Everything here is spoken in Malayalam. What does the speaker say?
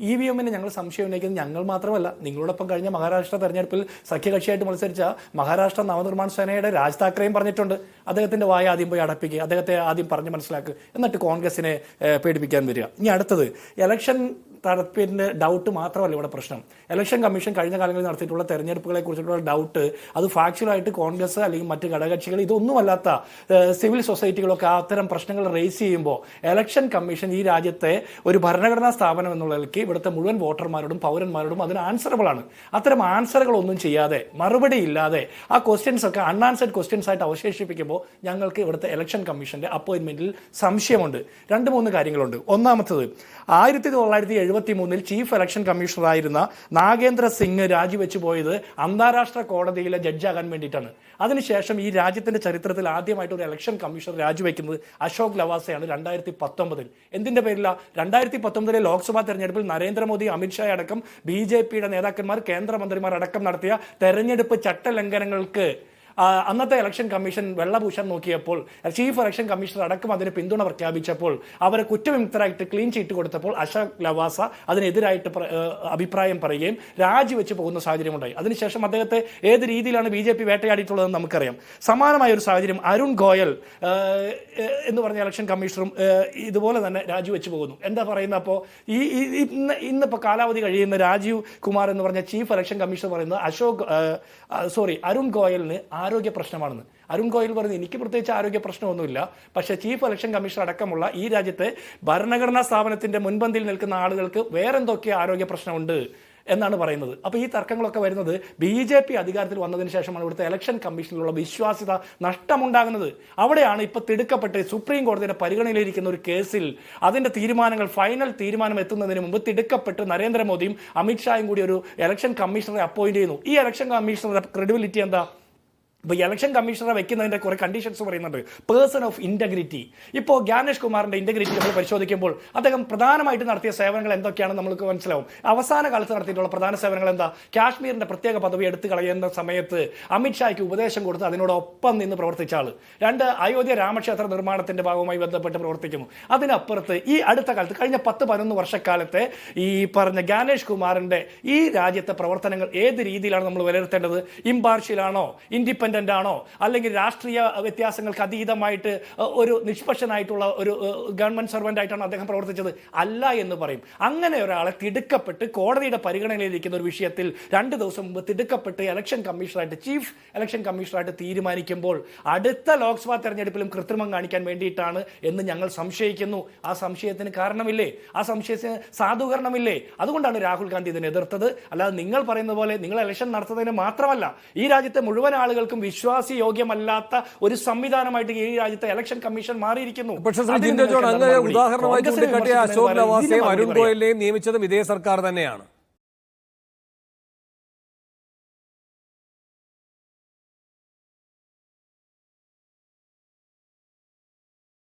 ഇ വി എമ്മിന് ഞങ്ങൾ സംശയം ഉന്നയിക്കുന്നത് ഞങ്ങൾ മാത്രമല്ല. നിങ്ങളോടൊപ്പം കഴിഞ്ഞ മഹാരാഷ്ട്ര തെരഞ്ഞെടുപ്പിൽ സഖ്യകക്ഷിയായിട്ട് മത്സരിച്ച മഹാരാഷ്ട്ര നവനിർമ്മാണ സേനയുടെ രാജ് താക്കറെയും പറഞ്ഞിട്ടുണ്ട്. അദ്ദേഹത്തിന്റെ വായ ആദ്യം പോയി അടപ്പിക്കുക അദ്ദേഹത്തെ ആദ്യം പറഞ്ഞ് മനസ്സിലാക്കുക. എന്നിട്ട് കോൺഗ്രസിനെ പേടിപ്പിക്കാൻ വരിക. ഇനി അടുത്തത് ഇലക്ഷൻ തരപ്പിന്റെ ഡൗട്ട് മാത്രമല്ല ഇവിടെ പ്രശ്നം. ഇലക്ഷൻ കമ്മീഷൻ കഴിഞ്ഞ കാലങ്ങളിൽ നടത്തിയിട്ടുള്ള തെരഞ്ഞെടുപ്പുകളെ കുറിച്ചിട്ടുള്ള ഡൗട്ട് അത് ഫാക്ച്വലായിട്ട് കോൺഗ്രസ് അല്ലെങ്കിൽ മറ്റ് ഘടകകക്ഷികൾ ഇതൊന്നുമല്ലാത്ത സിവിൽ സൊസൈറ്റികളൊക്കെ അത്തരം പ്രശ്നങ്ങൾ റേസ് ചെയ്യുമ്പോൾ ഇലക്ഷൻ കമ്മീഷൻ ഈ രാജ്യത്തെ ഒരു ഭരണഘടനാ സ്ഥാപനം എന്നുള്ള നിലയ്ക്ക് ഇവിടുത്തെ മുഴുവൻ വോട്ടർമാരോടും പൗരന്മാരോടും അതിന് ആൻസറബിൾ ആണ്. അത്തരം ആൻസറുകൾ ഒന്നും ചെയ്യാതെ മറുപടി ഇല്ലാതെ ആ ക്വസ്റ്റ്യൻസ് ഒക്കെ അൺആൻസർഡ് ക്വസ്റ്റ്യൻസ് ആയിട്ട് അവശേഷിപ്പിക്കുമ്പോൾ ഞങ്ങൾക്ക് ഇവിടുത്തെ ഇലക്ഷൻ കമ്മീഷന്റെ അപ്പോയിന്റ്മെന്റിൽ സംശയമുണ്ട്. രണ്ട് മൂന്ന് കാര്യങ്ങളുണ്ട്. ഒന്നാമത്തത് ആയിരത്തി തൊള്ളായിരത്തി എഴുപത്തി മൂന്നിൽ ചീഫ് ഇലക്ഷൻ കമ്മീഷണറായിരുന്ന നാഗേന്ദ്ര സിംഗ് രാജിവെച്ചു പോയത് അന്താരാഷ്ട്ര കോടതിയിലെ ജഡ്ജാകാൻ വേണ്ടിയിട്ടാണ്. അതിനുശേഷം ഈ രാജ്യത്തിന്റെ ചരിത്രത്തിൽ ആദ്യമായിട്ട് ഒരു ഇലക്ഷൻ കമ്മീഷണർ രാജിവെക്കുന്നത് അശോക് ലവാസയാണ് രണ്ടായിരത്തി പത്തൊമ്പതിൽ എന്തിന്റെ പേരില? രണ്ടായിരത്തി പത്തൊമ്പതിലെ ലോക്സഭാ തെരഞ്ഞെടുപ്പിൽ നരേന്ദ്രമോദി അമിത്ഷാ അടക്കം ബി ജെ പിയുടെ നേതാക്കന്മാർ കേന്ദ്രമന്ത്രിമാർ അടക്കം നടത്തിയ തെരഞ്ഞെടുപ്പ് ചട്ടലംഘനങ്ങൾക്ക് അന്നത്തെ ഇലക്ഷൻ കമ്മീഷൻ വെള്ളഭൂഷൺ നോക്കിയപ്പോൾ ചീഫ് ഇലക്ഷൻ കമ്മീഷണർ അടക്കം അതിന് പിന്തുണ പ്രഖ്യാപിച്ചപ്പോൾ അവരെ കുറ്റവിമുക്തരായിട്ട് ക്ലീൻ ചീറ്റ് കൊടുത്തപ്പോൾ അശോക് ലവാസ അതിനെതിരായിട്ട് അഭിപ്രായം പറയുകയും രാജിവെച്ച് പോകുന്ന സാഹചര്യമുണ്ടായി. അതിനുശേഷം അദ്ദേഹത്തെ ഏത് രീതിയിലാണ് ബി ജെ പി വേട്ടയാടിയിട്ടുള്ളതെന്ന് നമുക്കറിയാം. സമാനമായ ഒരു സാഹചര്യം അരുൺ ഗോയൽ എന്ന് പറഞ്ഞ ഇലക്ഷൻ കമ്മീഷണറും ഇതുപോലെ തന്നെ രാജിവെച്ച് പോകുന്നു. എന്താ പറയുന്നത് അപ്പോൾ ഈ ഇന്ന് ഇന്നിപ്പോൾ കാലാവധി കഴിയുന്ന രാജീവ് കുമാർ എന്ന് പറഞ്ഞ ചീഫ് ഇലക്ഷൻ കമ്മീഷണർ പറയുന്നത് അശോക് സോറി അരുൺ ഗോയലിന് ആരോഗ്യ പ്രശ്നമാണെന്ന്. അരുൺ ഗോയൽ പറഞ്ഞു എനിക്ക് പ്രത്യേകിച്ച് ആരോഗ്യ പ്രശ്നമൊന്നുമില്ല. പക്ഷേ ചീഫ് ഇലക്ഷൻ കമ്മീഷണർ അടക്കമുള്ള ഈ രാജ്യത്തെ ഭരണഘടനാ സ്ഥാപനത്തിന്റെ മുൻപന്തിയിൽ നിൽക്കുന്ന ആളുകൾക്ക് വേറെന്തൊക്കെ ആരോഗ്യ പ്രശ്നമുണ്ട്? എന്നാണ് പറയുന്നത്. അപ്പോൾ ഈ തർക്കങ്ങളൊക്കെ വരുന്നത് ബി ജെ പി അധികാരത്തിൽ വന്നതിന് ശേഷമാണ് ഇവിടുത്തെ ഇലക്ഷൻ കമ്മീഷനിലുള്ള വിശ്വാസ്യത നഷ്ടമുണ്ടാകുന്നത്. അവിടെയാണ് ഇപ്പോൾ തിടുക്കപ്പെട്ട് സുപ്രീം കോടതിയുടെ പരിഗണനയിലിരിക്കുന്ന ഒരു കേസിൽ അതിന്റെ തീരുമാനങ്ങൾ ഫൈനൽ തീരുമാനം എത്തുന്നതിന് മുമ്പ് തിടുക്കപ്പെട്ട് നരേന്ദ്രമോദിയും അമിത്ഷായും കൂടി ഒരു ഇലക്ഷൻ കമ്മീഷണറെ അപ്പോയിന്റ് ചെയ്യുന്നു. ഈ ഇലക്ഷൻ കമ്മീഷണറുടെ ക്രെഡിബിലിറ്റി എന്താ? ഇപ്പോൾ ഇലക്ഷൻ കമ്മീഷണറെ വെക്കുന്നതിന്റെ കുറേ കണ്ടീഷൻസ് പറയുന്നുണ്ട്. പേഴ്സൺ ഓഫ് ഇന്റഗ്രിറ്റി ഇപ്പോൾ ജ്ഞാനേഷ് കുമാറിന്റെ ഇന്റഗ്രിറ്റി നമ്മൾ പരിശോധിക്കുമ്പോൾ അദ്ദേഹം പ്രധാനമായിട്ട് നടത്തിയ സേവനങ്ങൾ എന്തൊക്കെയാണെന്ന് നമുക്ക് മനസ്സിലാവും. അവസാന കാലത്ത് നടത്തിയിട്ടുള്ള പ്രധാന സേവനങ്ങൾ എന്താ? കാശ്മീരിന്റെ പ്രത്യേക പദവി എടുത്തു കളയുന്ന സമയത്ത് അമിത്ഷായ്ക്ക് ഉപദേശം കൊടുത്ത് അതിനോടൊപ്പം നിന്ന് പ്രവർത്തിച്ച ആൾ രണ്ട് അയോധ്യ രാമക്ഷേത്ര നിർമ്മാണത്തിന്റെ ഭാഗവുമായി ബന്ധപ്പെട്ട് പ്രവർത്തിക്കുന്നു. അതിനപ്പുറത്ത് ഈ അടുത്ത കാലത്ത് കഴിഞ്ഞ പത്ത് പതിനൊന്ന് വർഷക്കാലത്തെ ഈ പറഞ്ഞ ജ്ഞാനേഷ് കുമാറിന്റെ ഈ രാജ്യത്തെ പ്രവർത്തനങ്ങൾ ഏത് രീതിയിലാണ് നമ്മൾ വിലയിരുത്തേണ്ടത്? ഇമ്പാർഷ്യലാണോ ഇൻഡിപെൻഡന്റ് ആണോ? അല്ലെങ്കിൽ രാഷ്ട്രീയ വ്യത്യാസങ്ങൾക്ക് അതീതമായിട്ട് ഒരു നിഷ്പക്ഷനായിട്ടുള്ള ഒരു ഗവൺമെന്റ് സർവന്റ് ആയിട്ടാണ് അദ്ദേഹം പ്രവർത്തിച്ചത്? അല്ല എന്ന് പറയും. അങ്ങനെ ഒരാളെ തിടുക്കപ്പെട്ട് കോടതിയുടെ പരിഗണനയിലിരിക്കുന്ന ഒരു വിഷയത്തിൽ രണ്ട് ദിവസം മുമ്പ് തിടുക്കപ്പെട്ട് ഇലക്ഷൻ കമ്മീഷണറായിട്ട് ചീഫ് ഇലക്ഷൻ കമ്മീഷണറായിട്ട് തീരുമാനിക്കുമ്പോൾ അടുത്ത ലോക്സഭാ തെരഞ്ഞെടുപ്പിലും കൃത്രിമം കാണിക്കാൻ വേണ്ടിയിട്ടാണ് എന്ന് ഞങ്ങൾ സംശയിക്കുന്നു. ആ സംശയത്തിന് കാരണമില്ലേ? ആ സംശയത്തിന് സാധൂകരണമില്ലേ? അതുകൊണ്ടാണ് രാഹുൽ ഗാന്ധി ഇതിനെ എതിർത്തത്. അല്ലാതെ നിങ്ങൾ പറയുന്ന പോലെ നിങ്ങൾ ഇലക്ഷൻ നടത്തുന്നതിന് മാത്രമല്ല ഈ രാജ്യത്തെ മുഴുവൻ ആളുകൾക്കും വിശ്വാസയോഗ്യമല്ലാത്ത ഒരു സംവിധാനമായിട്ട് ഈ രാജ്യത്തെ ഇലക്ഷൻ കമ്മീഷൻ മാറിയിരിക്കുന്നു. പക്ഷേ അങ്ങനെ ഉദാഹരണമായി ചൂണ്ടിക്കാട്ടിയ അശോക് ലവാസയും അരുൺ ഗോയലിനെയും നിയമിച്ചതും ഇതേ സർക്കാർ തന്നെയാണ്.